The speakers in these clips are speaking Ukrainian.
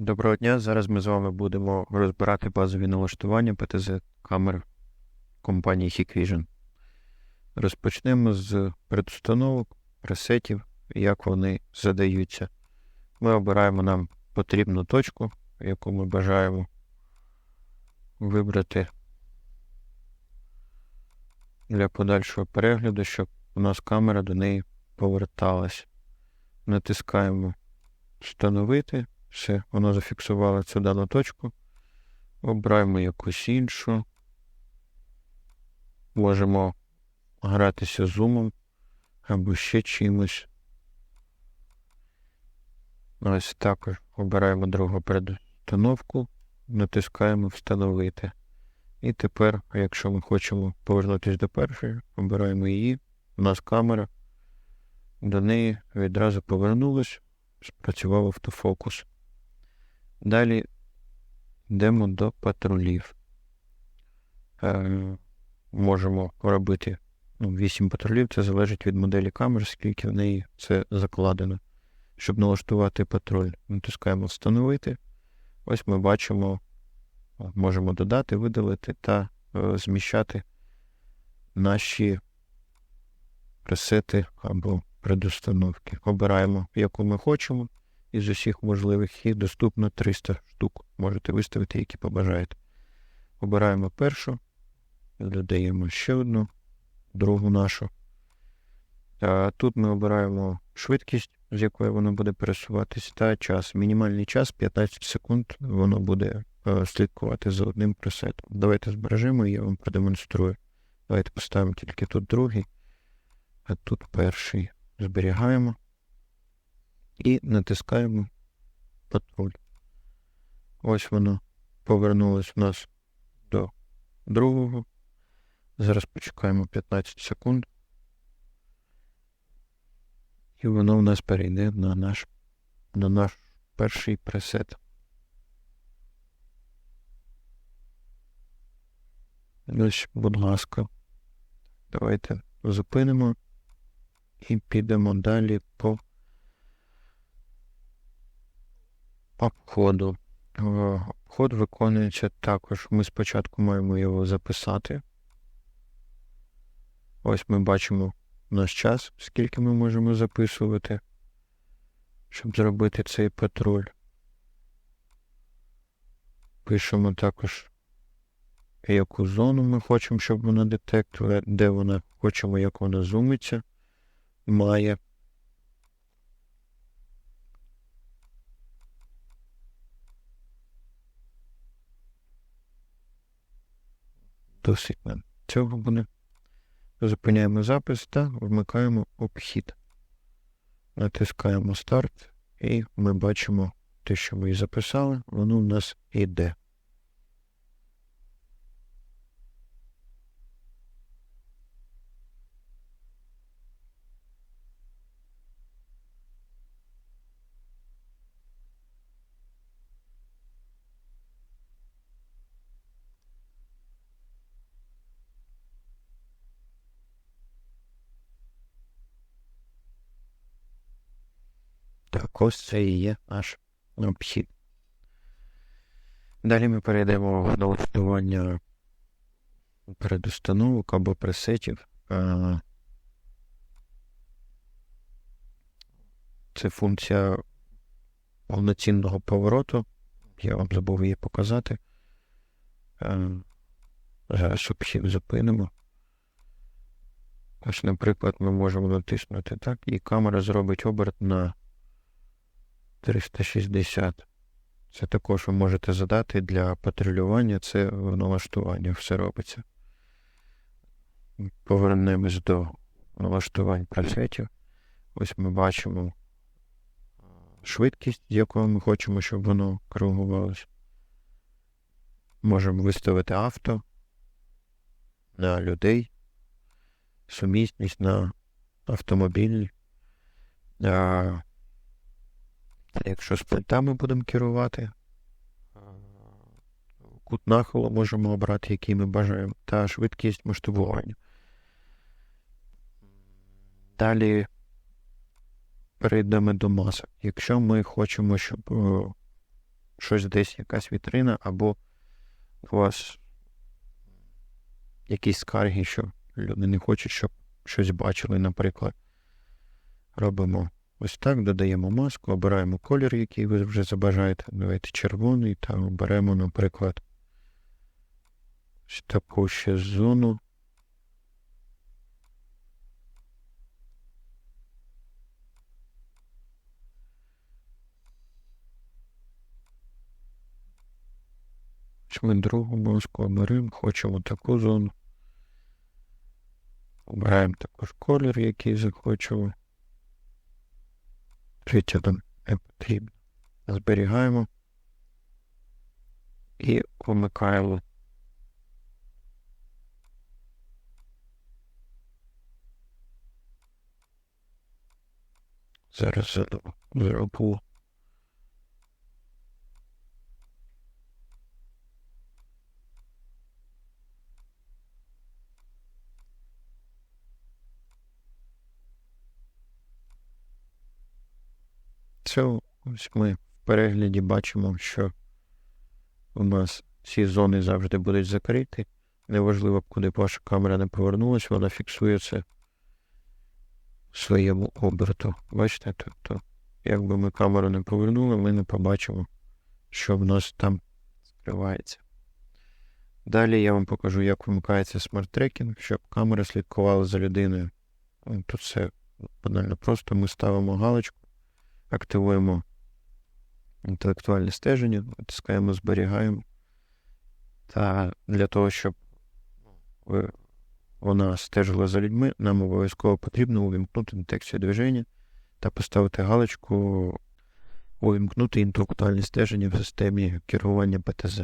Доброго дня. Зараз ми з вами будемо розбирати базові налаштування ПТЗ камер компанії Hikvision. Розпочнемо з предустановок, пресетів, як вони задаються. Ми обираємо нам потрібну точку, яку ми бажаємо вибрати для подальшого перегляду, щоб у нас камера до неї поверталась. Натискаємо Встановити. Все, воно зафіксувало цю дану точку. Обираємо якусь іншу. Можемо гратися зумом або ще чимось. Ось також обираємо другу передустановку, натискаємо Встановити. І тепер, якщо ми хочемо повернутися до першої, обираємо її. У нас камера. До неї відразу повернулась, спрацював автофокус. Далі йдемо до патрулів. Е, можемо робити ну, 8 патрулів, це залежить від моделі камер, скільки в неї це закладено. Щоб налаштувати патруль, натискаємо Встановити. Ось ми бачимо, можемо додати, видалити та е, зміщати наші пресети або предустановки. Обираємо, яку ми хочемо. Із усіх можливих їх доступно 300 штук. Можете виставити, які побажаєте. Обираємо першу, додаємо ще одну, другу нашу. А Тут ми обираємо швидкість, з якою воно буде пересуватись, та час. Мінімальний час 15 секунд воно буде е, слідкувати за одним пресетом. Давайте збережемо і я вам продемонструю. Давайте поставимо тільки тут другий, а тут перший. Зберігаємо і натискаємо патруль. Ось воно повернулось у нас до другого. Зараз почекаємо 15 секунд. І воно в нас перейде на наш, на наш перший пресет. Ось, будь ласка, давайте зупинимо і підемо далі по обходу. Е, Обход виконується також. Ми спочатку маємо його записати. Ось ми бачимо наш час, скільки ми можемо записувати, щоб зробити цей патруль. Пишемо також, яку зону ми хочемо, щоб вона детектувала, де вона хочемо, як вона зумиться, має. Досить нам цього буде. Зупиняємо запис та вмикаємо обхід. Натискаємо старт, і ми бачимо те, що ми записали, воно в нас йде. Ось це і є наш обхід. Далі ми перейдемо до налаштування передустановок або пресетів. Е, Це функція повноцінного повороту. Я вам забув її показати. Е, Зараз обхід зупинимо. Ось, наприклад, ми можемо натиснути так, і камера зробить оберт на 360. Це також ви можете задати для патрулювання, це в налаштуваннях все робиться. Повернемось до налаштувань пресетів. Ось ми бачимо швидкість, з якою ми хочемо, щоб воно коригувалося. Можемо виставити авто на людей, сумісність на автомобілі. Якщо плитами будемо керувати, кут нахилу можемо обрати, який ми бажаємо, та швидкість масштабування. Далі перейдемо до масок. Якщо ми хочемо, щоб щось десь, якась вітрина, або у вас якісь скарги, що люди не хочуть, щоб щось бачили, наприклад. Робимо ось так, додаємо маску, обираємо колір, який ви вже забажаєте. Давайте червоний, та оберемо, наприклад, ось таку ще зону. Ми другу маску оберемо, хочемо таку зону. Обираємо також колір, який захочемо. Там не потрібно. Зберігаємо і вмикаємо. Зараз зроблю- Це ось ми в перегляді бачимо, що у нас ці зони завжди будуть закриті. Неважливо, куди ваша камера не повернулась, вона фіксує це в своєму оберту. Бачите, тобто, якби ми камеру не повернули, ми не побачимо, що в нас там скривається. Далі я вам покажу, як вимикається смарт-трекінг, щоб камера слідкувала за людиною. Тут все банально просто. Ми ставимо галочку активуємо інтелектуальне стеження, натискаємо зберігаємо. Та для того, щоб вона стежила за людьми, нам обов'язково потрібно увімкнути детекцію движення та поставити галочку увімкнути інтелектуальне стеження в системі керування ПТЗ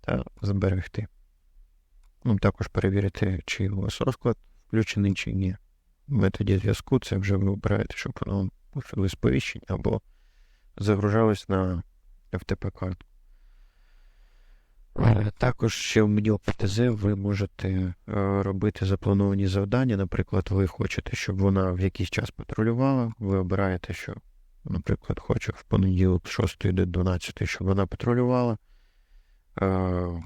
та зберегти. Ну, також перевірити, чи у вас розклад включений, чи ні. В методі зв'язку це вже ви обираєте, щоб воно вам сповіщення або загружались на FTP-карту. Е, Також ще в меню ПТЗ ви можете е, робити заплановані завдання. Наприклад, ви хочете, щоб вона в якийсь час патрулювала. Ви обираєте, що, наприклад, хочу в понеділок з 6 до 12, щоб вона патрулювала. Е,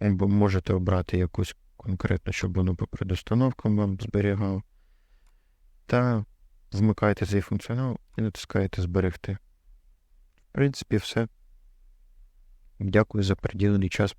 Або можете обрати якусь конкретно, щоб воно по предустановкам вам зберігав. Та вмикаєте цей функціонал і натискаєте зберегти. В принципі, все. Дякую за приділений час.